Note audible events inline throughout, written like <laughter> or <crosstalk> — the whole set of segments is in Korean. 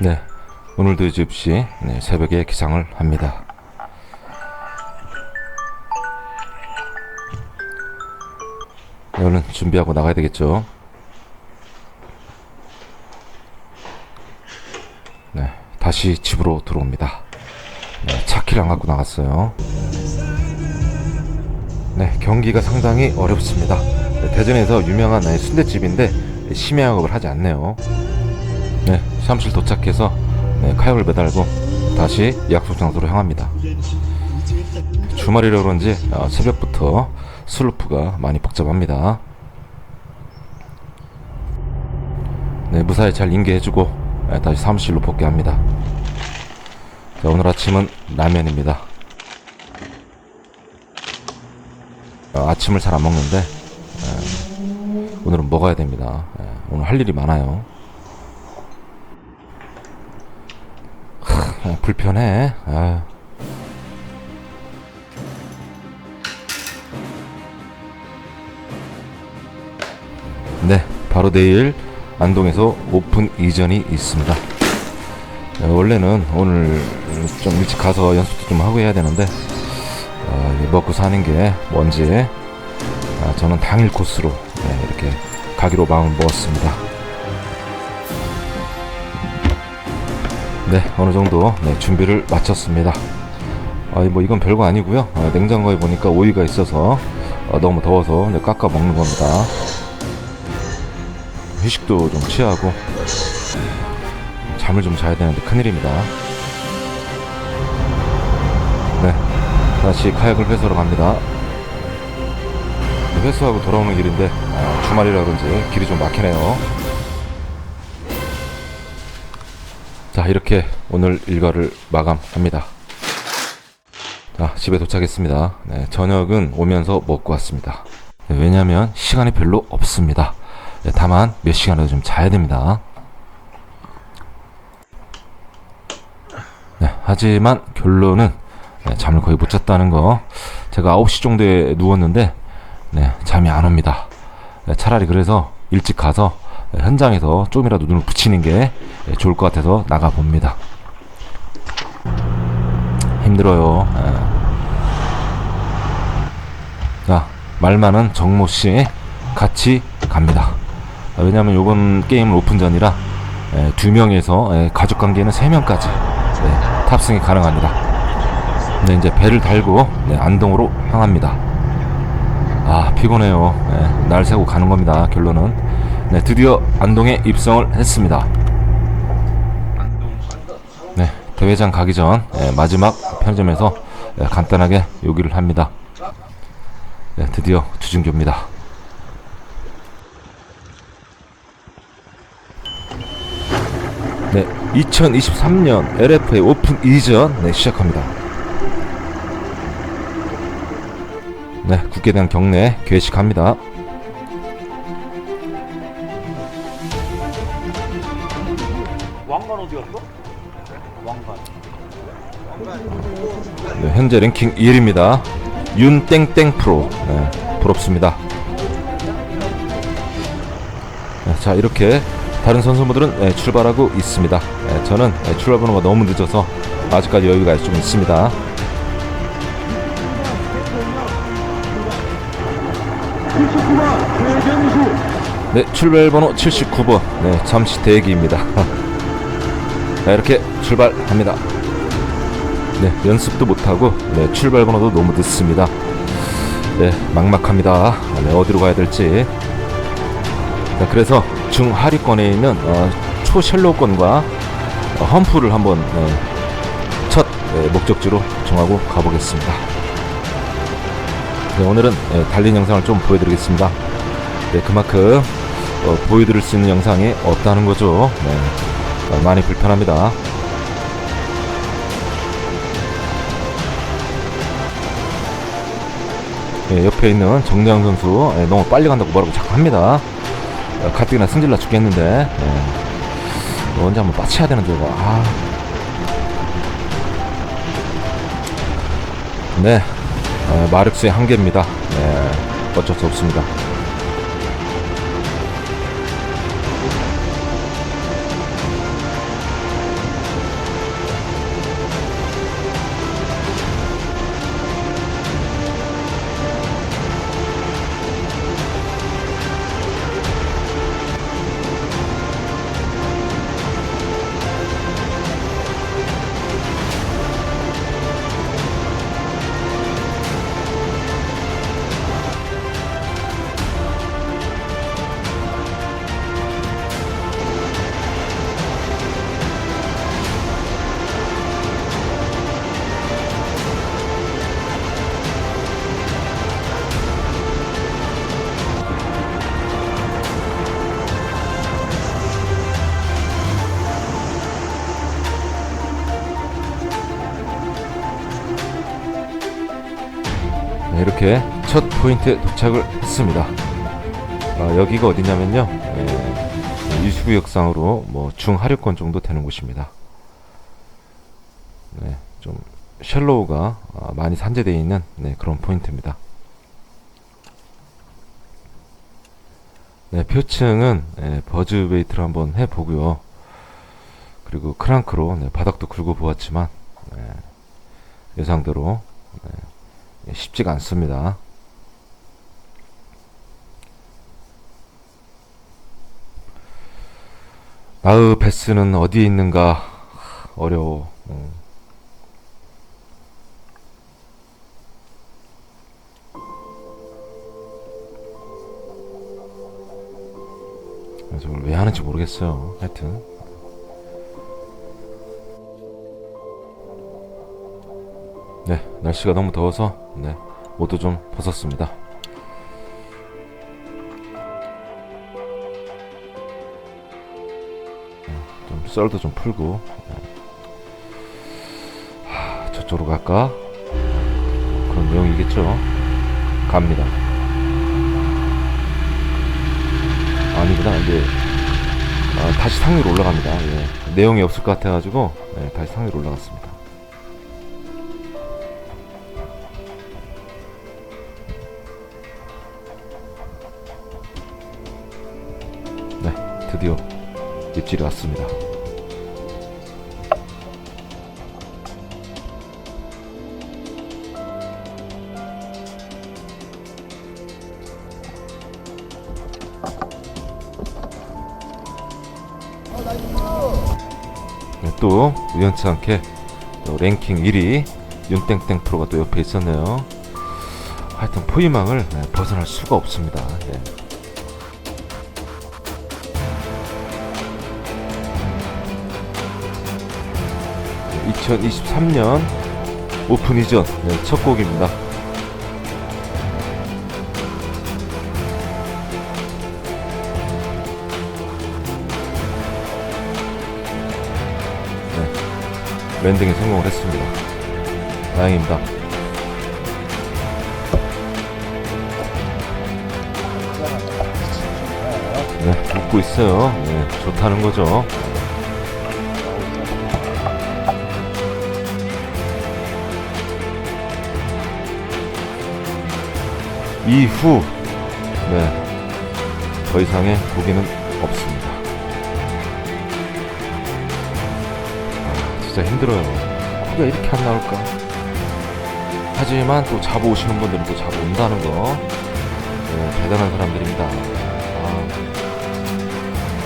네, 오늘도 이집시 네, 새벽에 기상을 합니다. 네, 얼른 준비하고 나가야 되겠죠. 네, 다시 집으로 들어옵니다. 네, 차키를 안 갖고 나갔어요. 네, 경기가 상당히 어렵습니다. 네, 대전에서 유명한 네, 순대집인데 심야영업을 하지 않네요. 네, 사무실 도착해서 네, 카약을 매달고 다시 약속 장소로 향합니다. 주말이라 그런지 어, 새벽부터 슬로프가 많이 복잡합니다. 네, 무사히 잘 인계해주고 네, 다시 사무실로 복귀합니다. 자, 오늘 아침은 라면입니다. 어, 아침을 잘 안 먹는데 에, 오늘은 먹어야 됩니다. 에, 오늘 할 일이 많아요. 아, 불편해. 아. 네, 바로 내일 안동에서 오픈 이전이 있습니다. 어, 원래는 오늘 좀 일찍 가서 연습도 좀 하고 해야 되는데 어, 먹고 사는 게 뭔지 아, 저는 당일 코스로 네, 이렇게 가기로 마음을 먹었습니다. 네, 어느 정도 네, 준비를 마쳤습니다. 아, 뭐 이건 별거 아니고요. 아, 냉장고에 보니까 오이가 있어서 아, 너무 더워서 네, 깎아 먹는 겁니다. 휴식도 좀 취하고 잠을 좀 자야 되는데 큰일입니다. 네, 다시 카약을 회수하러 갑니다. 회수하고 돌아오는 길인데 아, 주말이라 그런지 길이 좀 막히네요. 자 이렇게 오늘 일과를 마감합니다. 자 집에 도착했습니다. 네, 저녁은 오면서 먹고 왔습니다. 네, 왜냐하면 시간이 별로 없습니다. 네, 다만 몇 시간을 좀 자야 됩니다. 네, 하지만 결론은 네, 잠을 거의 못 잤다는 거. 제가 9시 정도에 누웠는데 네, 잠이 안 옵니다. 네, 차라리 그래서 일찍 가서 네, 현장에서 좀이라도 눈을 붙이는 게 네, 좋을 것 같아서 나가 봅니다. 힘들어요. 네. 자, 말 많은 정모 씨 같이 갑니다. 아, 왜냐하면 이번 게임은 오픈전이라 에, 두 명에서 에, 가족 관계는 세 명까지 네, 탑승이 가능합니다. 네, 이제 배를 달고 네, 안동으로 향합니다. 아 피곤해요. 네, 날 새고 가는 겁니다. 결론은 네, 드디어 안동에 입성을 했습니다. 네, 대회장 가기 전 네, 마지막 편의점에서 네, 간단하게 요기를 합니다. 네, 드디어 주중교입니다. 네, 2023년 LFA 오픈 이전 네, 시작합니다. 네, 대한 경례 개식합니다. 어디 갔어? 왕관. 네, 현재 랭킹 1위입니다. 윤땡땡 프로. 네, 부럽습니다. 네, 자, 이렇게 다른 선수분들은 네, 출발하고 있습니다. 네, 저는 네, 출발 번호가 너무 늦어서 아직까지 여유가 좀 있습니다. 네, 출발 번호 79번. 네, 잠시 대기입니다. <laughs> 자, 이렇게 출발합니다. 네, 연습도 못하고 네, 출발 번호도 너무 늦습니다. 네, 막막합니다. 네, 어디로 가야 될지. 자, 그래서 중하위권에 있는 어, 초셜로권과 어, 험프를 한번 네, 첫 네, 목적지로 정하고 가보겠습니다. 네, 오늘은 네, 달린 영상을 좀 보여드리겠습니다. 네, 그만큼 어, 보여드릴 수 있는 영상이 없다는 거죠. 네, 어, 많이 불편합니다. 예, 옆에 있는 정대영 선수 예, 너무 빨리 간다고 뭐라고 자꾸 합니다. 어, 가뜩이나 승질나 죽겠는데 예. 어, 언제 한번 빠치해야 되는데 이거. 아. 네, 어, 마력수의 한계입니다. 네, 어쩔 수 없습니다. 이렇게 첫 포인트에 도착을 했습니다. 아, 여기가 어디냐면요. 예, 이수구역상으로 뭐 중하류권 정도 되는 곳입니다. 네, 좀 셜로우가 아, 많이 산재되어 있는 네, 그런 포인트입니다. 네, 표층은 예, 버즈 웨이트를 한번 해보고요. 그리고 크랑크로 네, 바닥도 긁어 보았지만 네, 예상대로 네, 쉽지가 않습니다. 마의 베스는 어디에 있는가 하, 어려워. 음. 저걸 왜 하는지 모르겠어요. 하여튼 네 날씨가 너무 더워서 네 옷도 좀 벗었습니다. 좀 썰도 좀 풀고 네. 하, 저쪽으로 갈까? 그런 내용이겠죠. 갑니다. 아니구나 이제 아, 다시 상위로 올라갑니다. 예. 내용이 없을 것 같아가지고 예, 다시 상위로 올라갔습니다. 드디어 입질이 왔습니다. 네, 또 우연치 않게 또 랭킹 1위 윤땡땡 프로가 또 옆에 있었네요. 하여튼 포위망을 네, 벗어날 수가 없습니다. 네. 2023년 오픈 이전 네, 첫 곡입니다. 랜딩에 성공을 했습니다. 다행입니다. 네, 웃고 있어요. 네, 좋다는 거죠. 이후, 네, 더 이상의 고기는 없습니다. 아, 진짜 힘들어요. 고기가 이렇게 안 나올까? 하지만 또 잡아 오시는 분들은 또 잡아 온다는 거. 네, 대단한 사람들입니다. 아,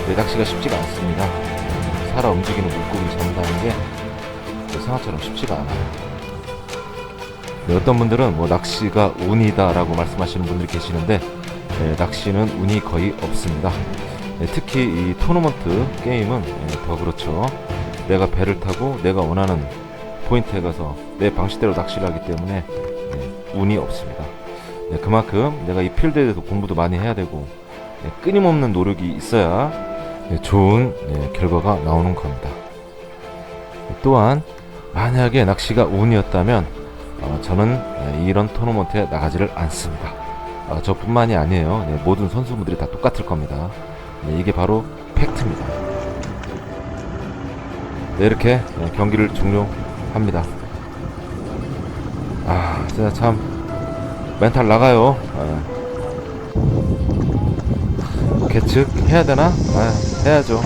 내 낚시가 쉽지가 않습니다. 음, 살아 움직이는 물고기를 잡는다는 게 생각처럼 쉽지가 않아요. 네, 어떤 분들은 뭐 낚시가 운이다라고 말씀하시는 분들이 계시는데 네, 낚시는 운이 거의 없습니다. 네, 특히 이 토너먼트 게임은 네, 더 그렇죠. 내가 배를 타고 내가 원하는 포인트에 가서 내 방식대로 낚시를 하기 때문에 네, 운이 없습니다. 네, 그만큼 내가 이 필드에 대해서 공부도 많이 해야 되고 네, 끊임없는 노력이 있어야 네, 좋은 네, 결과가 나오는 겁니다. 네, 또한 만약에 낚시가 운이었다면 어, 저는 네, 이런 토너먼트에 나가지를 않습니다. 아, 저뿐만이 아니에요. 네, 모든 선수분들이 다 똑같을 겁니다. 네, 이게 바로 팩트입니다. 네, 이렇게 네, 경기를 종료합니다. 아, 진짜 참 멘탈 나가요. 아. 계측 해야 되나? 아, 해야죠.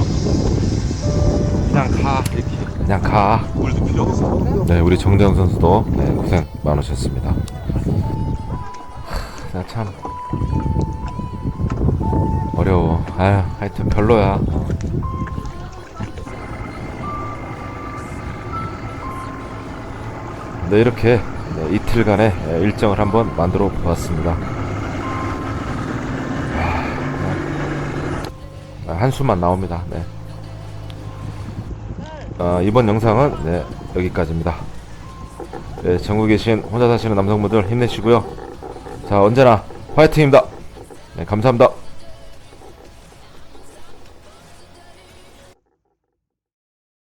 그냥 가 이렇게 그냥 가. 네, 우리 정대영 선수도 네, 고생 많으셨습니다. 하, 나참 어려워. 아유, 하여튼 별로야. 네, 이렇게 네, 이틀간의 네, 일정을 한번 만들어 보았습니다. 아, 한숨만 나옵니다. 네. 어, 이번 영상은 네, 여기까지입니다. 네, 전국에 계신 혼자 사시는 남성분들 힘내시고요. 자, 언제나 화이팅입니다. 네, 감사합니다.